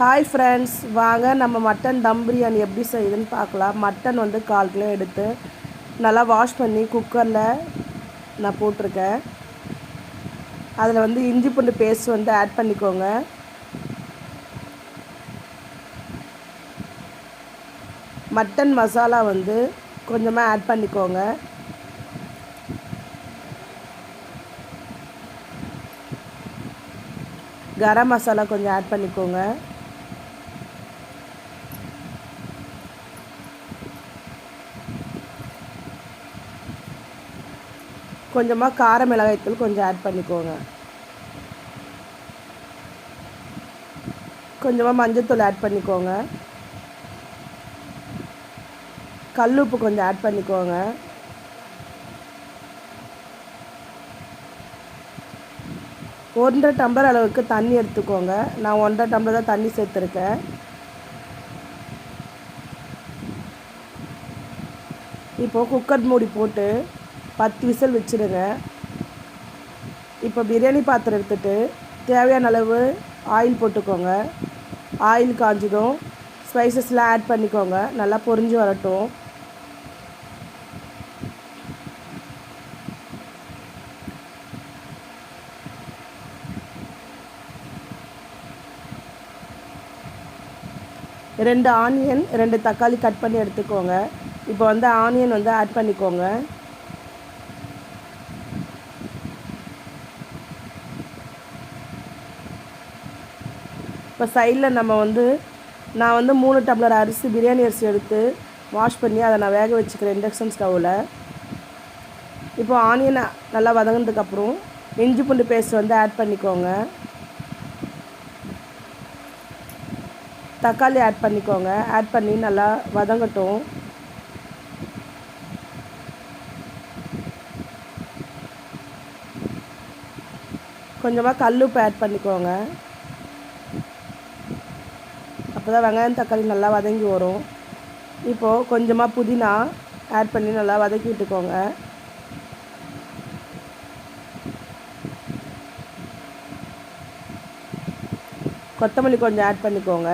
Hi friends வாங்க நம்ம mutton dum biryani எப்படி செய்யுதுன்னு பார்க்கலாம். மட்டன் வந்து கால் கிலோ எடுத்து நல்லா வாஷ் பண்ணி குக்கரில் நான் போட்டிருக்கேன். அதில் வந்து இஞ்சி பூண்டு பேஸ்ட் வந்து ஆட் பண்ணிக்கோங்க. மட்டன் மசாலா வந்து கொஞ்சமாக ஆட் பண்ணிக்கோங்க. கரம் மசாலா கொஞ்சம் ஆட் பண்ணிக்கோங்க. கொஞ்சமாக கார மிளகாய்த்தூள் கொஞ்சம் ஆட் பண்ணிக்கோங்க. கொஞ்சமாக மஞ்சத்தூள் ஆட் பண்ணிக்கோங்க. கல் உப்பு கொஞ்சம் ஆட் பண்ணிக்கோங்க. ஒன்றரை டம்ளர் அளவுக்கு தண்ணி எடுத்துக்கோங்க. நான் ஒன்றரை டம்ளர் தான் தண்ணி சேர்த்துருக்கேன். இப்போது குக்கர் மூடி போட்டு பத்து விசில் வச்சுருங்க. இப்போ பிரியாணி பாத்திரம் எடுத்துகிட்டு தேவையான அளவு ஆயில் போட்டுக்கோங்க. ஆயில் காஞ்சதும் ஸ்பைசஸ்லாம் ஆட் பண்ணிக்கோங்க. நல்லா பொரிஞ்சு வரட்டும். ரெண்டு ஆனியன் ரெண்டு தக்காளி கட் பண்ணி எடுத்துக்கோங்க. இப்போ வந்து ஆனியன் வந்து ஆட் பண்ணிக்கோங்க. இப்போ சைடில் நம்ம வந்து நான் வந்து மூணு டம்ளர் அரிசி பிரியாணி அரிசி எடுத்து வாஷ் பண்ணி அதை நான் வேக வச்சுக்கிறேன் இண்டக்ஷன் ஸ்டவ்வில் இப்போ ஆனியனை நல்லா வதங்கினதுக்கப்புறம் இஞ்சி பூண்டு பேஸ்ட் வந்து ஆட் பண்ணிக்கோங்க. தக்காளி ஆட் பண்ணிக்கோங்க. ஆட் பண்ணி நல்லா வதங்கட்டும். கொஞ்சமாக கல்லுப்பு ஆட் பண்ணிக்கோங்க. அப்போ தான் வெங்காயம் தக்காளி நல்லா வதங்கி வரும். இப்போது கொஞ்சமாக புதினா ஆட் பண்ணி நல்லா வதக்கி விட்டுக்கோங்க. கொத்தமல்லி கொஞ்சம் ஆட் பண்ணிக்கோங்க.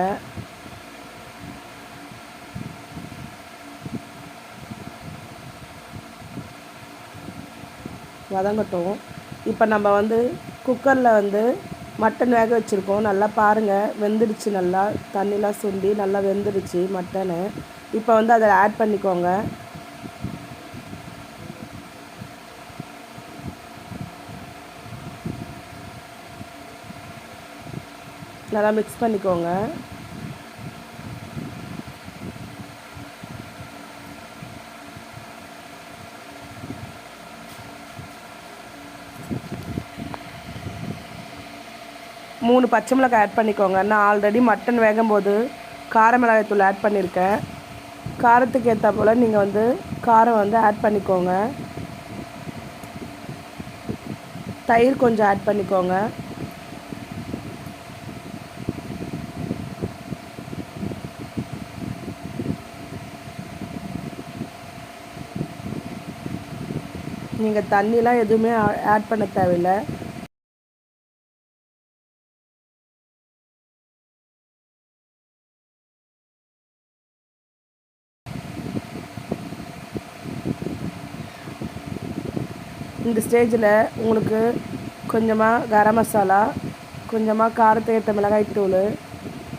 வதங்கட்டும். இப்போ நம்ம வந்து குக்கரில் வந்து மட்டன் வேக வச்சுருக்கோம். நல்லா பாருங்கள் வெந்துடுச்சு நல்லா. தண்ணிலாம் சுண்டி நல்லா வெந்துடுச்சு மட்டனு. இப்போ வந்து அதை ஆட் பண்ணிக்கோங்க. நல்லா மிக்ஸ் பண்ணிக்கோங்க. மூணு பச்சை மிளகாய் ஆட் பண்ணிக்கோங்க. நான் ஆல்ரெடி மட்டன் வேகும்போது கார மிளகாய்த்தூள் ஆட் பண்ணியிருக்கேன் காரத்துக்கு ஏற்ற போல் நீங்கள் வந்து காரம் வந்து ஆட் பண்ணிக்கோங்க. தயிர் கொஞ்சம் ஆட் பண்ணிக்கோங்க. நீங்கள் தண்ணிலாம் எதுவுமே ஆட் பண்ண தேவையில்லை. இந்த ஸ்டேஜில் உங்களுக்கு கொஞ்சமாக கரம் மசாலா கொஞ்சமாக காரத்தை ஏற்ற மிளகாய் தூள்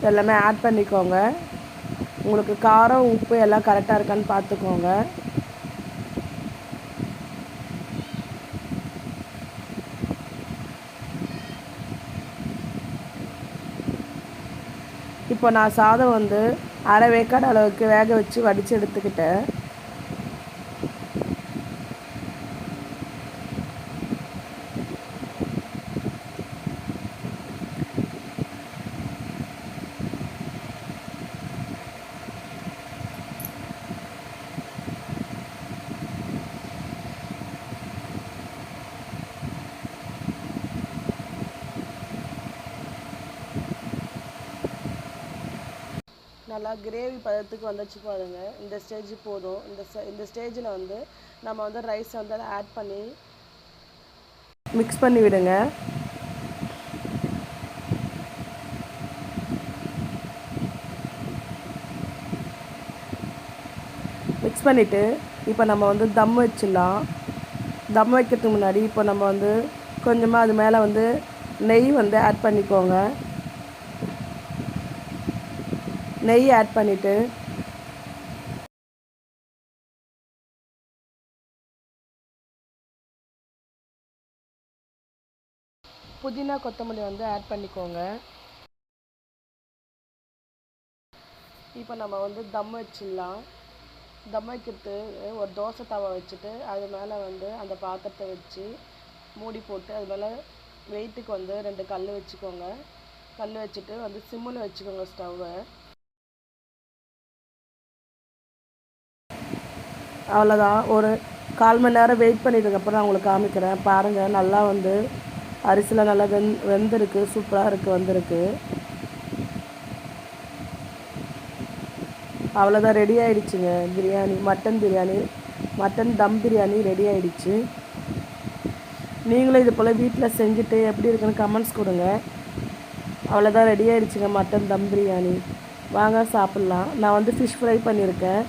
எல்லாமே ஆட் பண்ணிக்கோங்க. உங்களுக்கு காரம் உப்பு எல்லாம் கரெக்டாக இருக்கான்னு பார்த்துக்கோங்க இப்போ நான் சாதம் வந்து அரை வேக்காடு அளவுக்கு வேக வச்சு வடித்து எடுத்துக்கிட்டேன். நல்லா கிரேவி பதத்துக்கு வந்துச்சு பாருங்கள் இந்த ஸ்டேஜ் போதும். இந்த இந்த ஸ்டேஜில் வந்து நம்ம வந்து ரைஸ் வந்து அதை ஆட் பண்ணி மிக்ஸ் பண்ணி விடுங்க. மிக்ஸ் பண்ணிவிட்டு இப்போ நம்ம வந்து தம் வச்சிடலாம். தம் வைக்கிறதுக்கு முன்னாடி இப்போ நம்ம வந்து கொஞ்சமாக அது மேலே வந்து நெய் வந்து ஆட் பண்ணிக்கோங்க. நெய் ஆட் பண்ணிவிட்டு புதினா கொத்தமல்லி வந்து ஆட் பண்ணிக்கோங்க. இப்போ நம்ம வந்து தம் வச்சிடலாம். தம் வைக்கிறது ஒரு தோசை தவா வச்சுட்டு அது மேலே வந்து அந்த பாத்திரத்தை வச்சு மூடி போட்டு அது மேலே வெயிட்டுக்கு வந்து ரெண்டு கல் வச்சுக்கோங்க. கல் வச்சுட்டு வந்து சிம்மில் வச்சுக்கோங்க ஸ்டவ்வை அவ்வளோதான் ஒரு கால் மணி நேரம் வெயிட் பண்ணிட்டதுக்கப்புறம் நான் உங்களுக்கு காமிக்கிறேன். பாருங்கள் நல்லா வந்து அரிசியில் நல்லா வெந் வெந்திருக்கு சூப்பராக இருக்குது வந்திருக்கு. அவ்வளோதான் ready ஆகிடுச்சுங்க biryani mutton biryani mutton dum biryani ready ஆகிடுச்சு நீங்களும் இது போல் வீட்டில் செஞ்சுட்டு எப்படி இருக்குன்னு கமெண்ட்ஸ் கொடுங்க. அவ்வளோதான் ரெடி ஆகிடுச்சுங்க மட்டன் தம் பிரியாணி. வாங்க சாப்பிட்லாம். நான் வந்து ஃபிஷ் ஃப்ரை பண்ணியிருக்கேன்.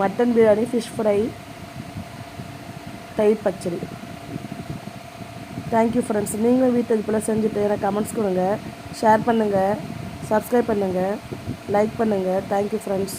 மட்டன் பிரியாணி ஃபிஷ் ஃப்ரை தயிர் பச்சடி. தேங்க்யூ ஃப்ரெண்ட்ஸ் நீங்களும் வீட்டில் இதுபோல் செஞ்சுட்டு எனக்கு கமெண்ட்ஸ் கொடுங்க ஷேர் பண்ணுங்கள் சப்ஸ்கிரைப் பண்ணுங்கள் லைக் பண்ணுங்கள் தேங்க்யூ ஃப்ரெண்ட்ஸ்